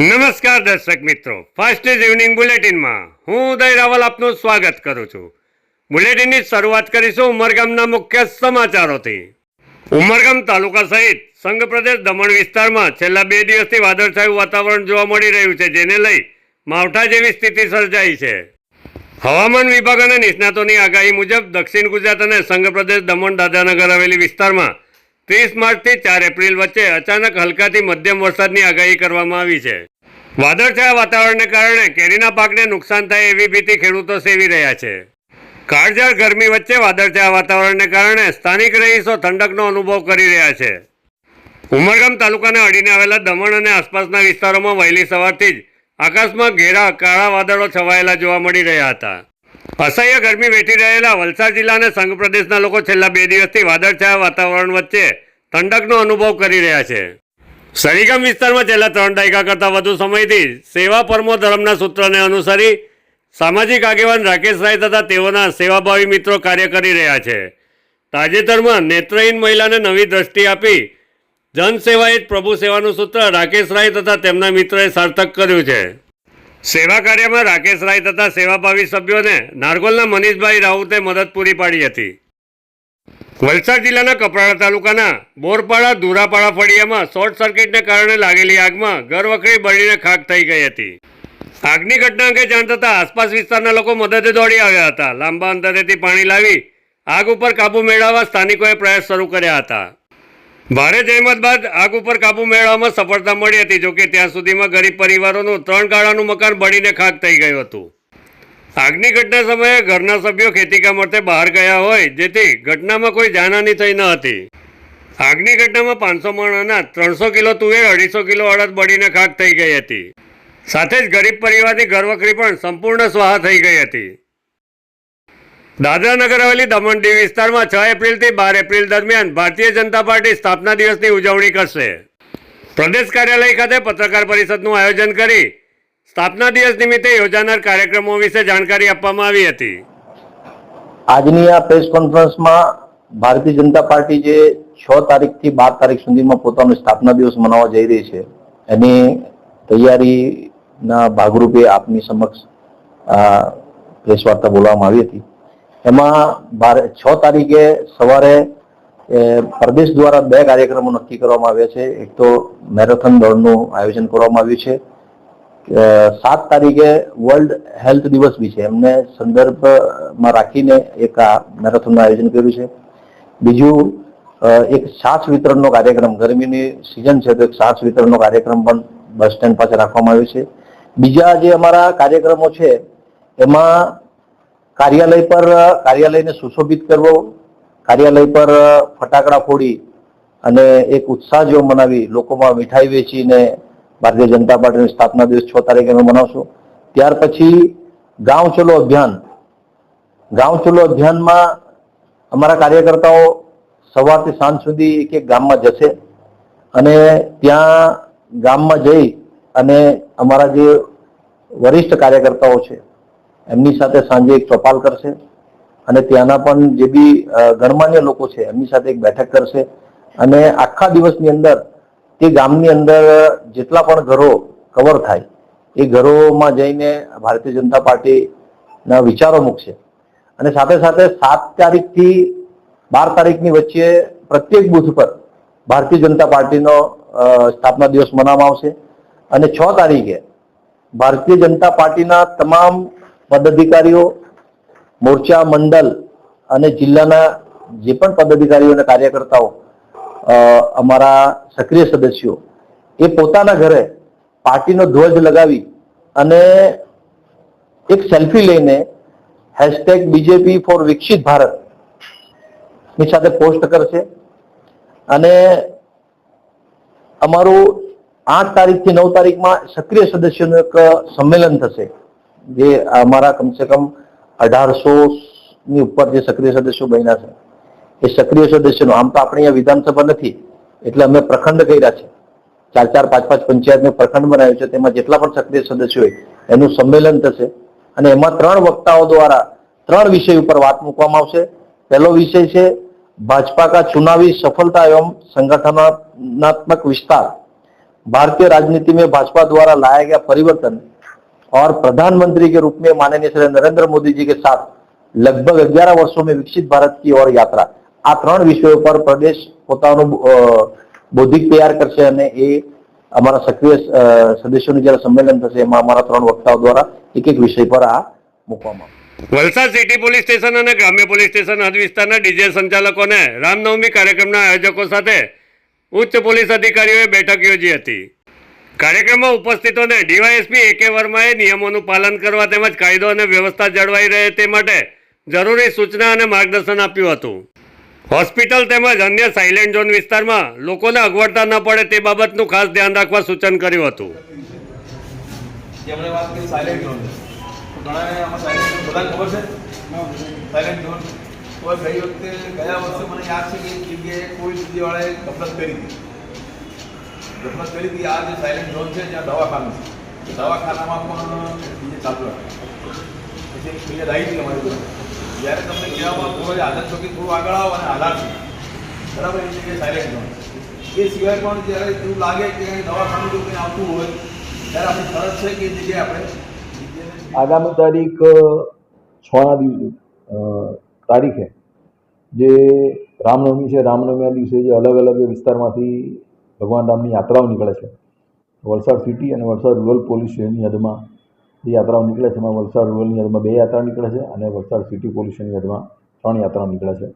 નમસ્કાર દર્શક મિત્રો. ફાસ્ટ ઇવનિંગ બુલેટિનમાં હું ઉદય રાવલ આપનું સ્વાગત કરું છું. બુલેટિનની શરૂઆત કરીશું ઉમરગામના મુખ્ય સમાચારોથી. ઉમરગામ તાલુકા સહિત સંઘ પ્રદેશ દમણ વિસ્તારમાં છેલ્લા બે દિવસથી વાદળછાયું વાતાવરણ જોવા મળી રહ્યું છે, જેને લઈ માવઠા જેવી સ્થિતિ સર્જાઈ છે. હવામાન વિભાગ અને નિષ્ણાતોની આગાહી મુજબ દક્ષિણ ગુજરાત અને સંઘ પ્રદેશ દમણ દાદાનગર હવેલી વિસ્તારમાં ત્રીસ માર્ચથી ચાર એપ્રિલ વચ્ચે અચાનક હલકાથી મધ્યમ વરસાદની આગાહી કરવામાં આવી છે. વાદળછાયા વાતાવરણને કારણે કેરીના પાકને નુકસાન થાય એવી ભીતિ ખેડૂતો સેવી રહ્યા છે. કાળઝાળ ગરમી વચ્ચે વાદળછાયા વાતાવરણને કારણે સ્થાનિક રહીશો ઠંડકનો અનુભવ કરી રહ્યા છે. ઉમરગામ તાલુકાને અડીને આવેલા દમણ અને આસપાસના વિસ્તારોમાં વહેલી સવારથી જ આકાશમાં ઘેરા કાળા વાદળો છવાયેલા જોવા મળી રહ્યા હતા. અસહ્ય ગરમી વેઠી રહેલા વલસાડ જિલ્લા અને સંઘ પ્રદેશના લોકો છેલ્લા બે દિવસથી વાદળછાયા વાતાવરણ વચ્ચે ઠંડકનો અનુભવ કરી રહ્યા છે. સરીગામ વિસ્તારમાં છેલ્લા ત્રણ દાયકા કરતાં વધુ સમયથી સેવા પરમો ધર્મના સૂત્રને અનુસરી સામાજિક આગેવાન રાકેશ રાય તથા તેઓના સેવાભાવી મિત્રો કાર્ય કરી રહ્યા છે. તાજેતરમાં નેત્રહીન મહિલાને નવી દ્રષ્ટિ આપી જનસેવા એ જ પ્રભુ સેવાનું સૂત્ર રાકેશ રાય તથા તેમના મિત્રએ સાર્થક કર્યું છે. સેવા કાર્યમાં રાકેશ રાય તથા સેવાભાવી સભ્યોને નારગોલના મનીષભાઈ રાઉતે મદદ પૂરી પાડી હતી. વલસાડ જિલ્લાના કપરાડા તાલુકાના બોરપાડા ધુરાપાડા ફળિયામાં શોર્ટ સર્કિટને કારણે લાગેલી આગમાં ઘરવખરી બળીને ખાક થઈ ગઈ હતી. આગની ઘટના અંગે જાણ થતાં આસપાસ વિસ્તારના લોકો મદદે દોડી આવ્યા હતા. લાંબા અંતરેથી પાણી લાવી આગ ઉપર કાબુ મેળવવા સ્થાનિકોએ પ્રયાસ શરૂ કર્યા હતા. ભારે જહેમત બાદ આગ ઉપર કાબુ મેળવવામાં સફળતા મળી હતી, જોકે ત્યાં સુધીમાં ગરીબ પરિવારોનું ત્રણ ગાળાનું મકાન બળીને ખાક થઈ ગયું હતું. આગની ઘટના સમયે ઘરના સભ્યો ખેતીકામ અર્થે બહાર ગયા હોય, જેથી ઘટનામાં કોઈ જાનહાની થઈ ન હતી. આગની ઘટનામાં પાંચસો માણાના ત્રણસો કિલો તુવેર, અઢીસો કિલો અડદ બળીને ખાક થઈ ગઈ હતી. સાથે જ ગરીબ પરિવારની ઘરવખરી પણ સંપૂર્ણ સ્વાહા થઈ ગઈ હતી. દાદરા નગર હવેલી દમણ વિસ્તારમાં છ એપ્રિલથી બાર એપ્રિલ દરમિયાન ભારતીય જનતા પાર્ટી સ્થાપના દિવસની ઉજવણી કરશે. પ્રદેશ કાર્યાલય ખાતે પત્રકાર પરિષદનું આયોજન કરી સ્થાપના દિવસ નિમિત્તે યોજાનાર કાર્યક્રમો વિશે જાણકારી આપવામાં આવી હતી. આજની આ પ્રેસ કોન્ફરન્સમાં ભારતીય જનતા પાર્ટી જે છ તારીખથી બાર તારીખ સુધીમાં પોતાનો સ્થાપના દિવસ મનાવવા જઈ રહી છે, એની તૈયારીના ભાગરૂપે આપની સમક્ષ પ્રેસ વાર્તા બોલવામાં આવી હતી. એમાં છ તારીખે સવારે પ્રદેશ દ્વારા બે કાર્યક્રમો નક્કી કરવામાં આવ્યા છે. એક તો મેરેથોન દોડનું આયોજન કરવામાં આવ્યું છે. સાત તારીખે વર્લ્ડ હેલ્થ દિવસ બી છે. એમને સંદર્ભમાં રાખીને એક આ મેરેથોનનું આયોજન કર્યું છે. બીજું એક છાશ વિતરણનો કાર્યક્રમ, ગરમીની સિઝન છે, તો એક છાશ વિતરણનો કાર્યક્રમ પણ બસ સ્ટેન્ડ પાસે રાખવામાં આવ્યો છે. બીજા જે અમારા કાર્યક્રમો છે, એમાં કાર્યાલય પર, કાર્યાલયને સુશોભિત કરવો, કાર્યાલય પર ફટાકડા ફોડી અને એક ઉત્સાહ જેવો મનાવી, લોકોમાં મીઠાઈ વેચીને ભારતીય જનતા પાર્ટીની સ્થાપના દિવસ છ તારીખે અમે મનાવશું. ત્યાર પછી ગાંવ ચલો અભિયાન. ગાંવ ચલો અભિયાનમાં અમારા કાર્યકર્તાઓ સવારથી સાંજ સુધી એક એક ગામમાં જશે અને ત્યાં ગામમાં જઈ અને અમારા જે વરિષ્ઠ કાર્યકર્તાઓ છે, એમની સાથે સાંજે એક ચોપાલ કરશે અને ત્યાંના પણ જે બી ગણમાન્ય લોકો છે, એમની સાથે એક બેઠક કરશે અને આખા દિવસની અંદર તે ગામની અંદર જેટલા પણ ઘરો કવર થાય, એ ઘરોમાં જઈને ભારતીય જનતા પાર્ટીના વિચારો મૂકશે. અને સાથે સાથે સાત તારીખથી બાર તારીખની વચ્ચે પ્રત્યેક બુથ પર ભારતીય જનતા પાર્ટીનો સ્થાપના દિવસ મનાવવામાં આવશે. અને છ તારીખે ભારતીય જનતા પાર્ટીના તમામ પદાધિકારીઓ, મોરચા મંડળ અને જિલ્લાના જે પણ પદાધિકારીઓ અને કાર્યકર્તાઓ અમારા સક્રિય સદસ્યો, એ પોતાના ઘરે પાર્ટીનો ધ્વજ લગાવી અને એક સેલ્ફી લઈને હેશટેગ બીજેપી ફોર વિકસિત ભારતની સાથે પોસ્ટ કરશે. અને અમારું આઠ તારીખથી નવ તારીખમાં સક્રિય સદસ્યોનું એક સંમેલન થશે, જે અમારા કમસે કમ અઢારસો ની ઉપર જે સક્રિય સદસ્યો બન્યા છે. એ સક્રિય સદસ્યોનું આમ તો આપણે અહીંયા વિધાનસભા નથી એટલે અમે પ્રખંડ કર્યા છે ચાર ચાર પાંચ પાંચ પંચાયતને પ્રખંડ બનાવ્યું છે તેમાં જેટલા પણ સક્રિય સદસ્યો હોય એનું સંમેલન થશે અને એમાં ત્રણ વક્તાઓ દ્વારા ત્રણ વિષય ઉપર વાત મૂકવામાં આવશે પહેલો વિષય છે भाजपा का चुनावी सफलता एवं संगठनात्मक विस्तार भारतीय राजनीति में भाजपा द्वारा लाया गया परिवर्तन और प्रधानमंत्री के रूप में माननीय श्री नरेंद्र मोदी जी के साथ लगभग अग्यारह वर्षों में विकसित भारत की ओर યાત્રા આ ત્રણ વિષયો પર પ્રદેશ પોતાનું બૌદ્ધિક તૈયાર કરશે અને એ અમારા સક્રિય સદસ્યોનું જ્યારે સંમેલન થશે એમાં અમારા ત્રણ વક્તાઓ દ્વારા એક એક વિષય પર આ મૂકવામાં વલસાડ સિટી પોલીસ સ્ટેશન અને ગ્રામ્ય પોલીસ સ્ટેશન હદ વિસ્તારના ડીજે સંચાલકોને રામનવમી કાર્યક્રમના આયોજકો સાથે ઉચ્ચ પોલીસ અધિકારીઓએ બેઠક યોજી હતી. કાર્યક્રમમાં ઉપસ્થિતોને ડીવાયએસપી એ કે વર્માએ નિયમોનું પાલન કરવા તેમજ કાયદો અને વ્યવસ્થા જળવાઈ રહે તે માટે જરૂરી સૂચના અને માર્ગદર્શન આપ્યું હતું. હોસ્પિટલ તેમજ અન્ય સાયલેન્ટ ઝોન વિસ્તારમાં લોકોને અગવડતા ન પડે તે બાબતનું ખાસ ધ્યાન રાખવા સૂચન કર્યું હતું. દવાખાનામાં પણ ચાલુ રાખે પછી ફરિયાદ આવી અમારી જ્યારે તમને કહેવામાં થોડો જ આદત ચોકી થોડું આગળ આવો અને આધાર છે બરાબર, એ જગ્યાએ સાયલેન્ટ ઝોન એ સિવાય પણ જ્યારે એવું લાગે કે દવાખાનું જો કંઈ આવતું હોય, ત્યારે આપણી ફરજ છે કે એ જગ્યાએ આપણે આગામી તારીખ છ ના દિવસે તારીખે જે રામનવમી છે રામનવમીના દિવસે જે અલગ અલગ વિસ્તારમાંથી ભગવાન રામની યાત્રાઓ નીકળે છે. વલસાડ સિટી અને વલસાડ રૂરલ પોલીસ સ્ટેશનની હદમાં જે યાત્રાઓ નીકળે છે. એમાં વલસાડ રૂરલની યાદમાં બે યાત્રા નીકળે છે અને વલસાડ સિટી પોલ્યુશનની યાદમાં ત્રણ યાત્રાઓ નીકળે છે.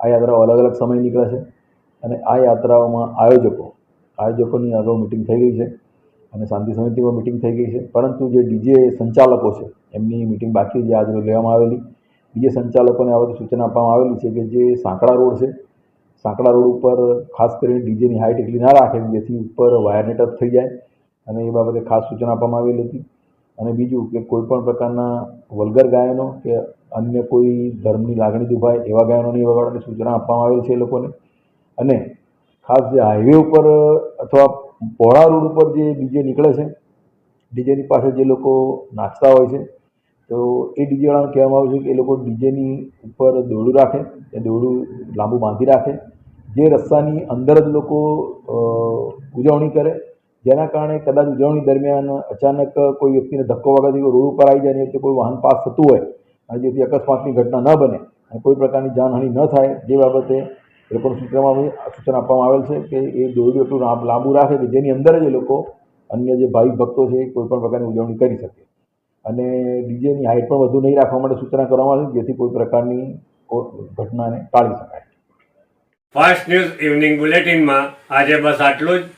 આ યાત્રાઓ અલગ અલગ સમય નીકળે છે અને આ યાત્રાઓમાં આયોજકો, આયોજકોની અગાઉ મિટિંગ થઈ ગઈ છે અને શાંતિ સમિતિમાં મિટિંગ થઈ ગઈ છે. પરંતુ જે ડીજે સંચાલકો છે, એમની મિટિંગ બાકી જે આજે લેવામાં આવેલી ડીજે સંચાલકોને આ બધી સૂચના આપવામાં આવેલી છે કે જે સાંકડા રોડ છે, સાંકડા રોડ ઉપર ખાસ કરીને ડીજેની હાઇટ એટલી ના રાખે જેથી ઉપર વાયરને ટચ થઈ જાય અને એ બાબતે ખાસ સૂચના આપવામાં આવેલી હતી. અને બીજું કે કોઈ પણ પ્રકારના વલ્ગર ગાયનો કે અન્ય કોઈ ધર્મની લાગણી દુભાય એવા ગાયનો નહીં વગાડવાની સૂચના આપવામાં આવેલ છે એ લોકોને. અને ખાસ જે હાઈવે ઉપર, અથવા પહોળા રોડ ઉપર જે ડીજે નીકળે છે ડીજેની પાસે જે લોકો નાચતા હોય છે, તો એ ડીજેવાળાને કહેવામાં આવે છે કે એ લોકો ડીજેની ઉપર દોરડું રાખે, એ દોરડું લાંબુ બાંધી રાખે, જે રસ્તાની અંદર જ લોકો ઉજવણી કરે જેના કારણે કદાચ ઉજવણી દરમિયાન અચાનક કોઈ વ્યક્તિને ધક્કો વાગવાથી રોડ ઉપર આવી જાય એ કોઈ વાહન પાસ થતું હોય અને જેથી અકસ્માતની ઘટના ન બને અને કોઈ પ્રકારની જાનહાનિ ન થાય, જે બાબતે એ લોકોનું સૂચનામાં સૂચન આપવામાં આવેલ છે કે એ દોરડું એટલું લાંબુ રાખે કે જેની અંદર જ એ લોકો અન્ય જે ભાવિક ભક્તો છે એ કોઈ પણ પ્રકારની ઉજવણી કરી શકે. અને ડીજેની હાઇટ પણ વધુ નહીં રાખવા માટે સૂચના કરવામાં આવી જેથી કોઈ પ્રકારની ઘટનાને ટાળી શકાય. ફાસ્ટ ન્યૂઝ ઇવનિંગ બુલેટિનમાં આજે બસ આટલું જ.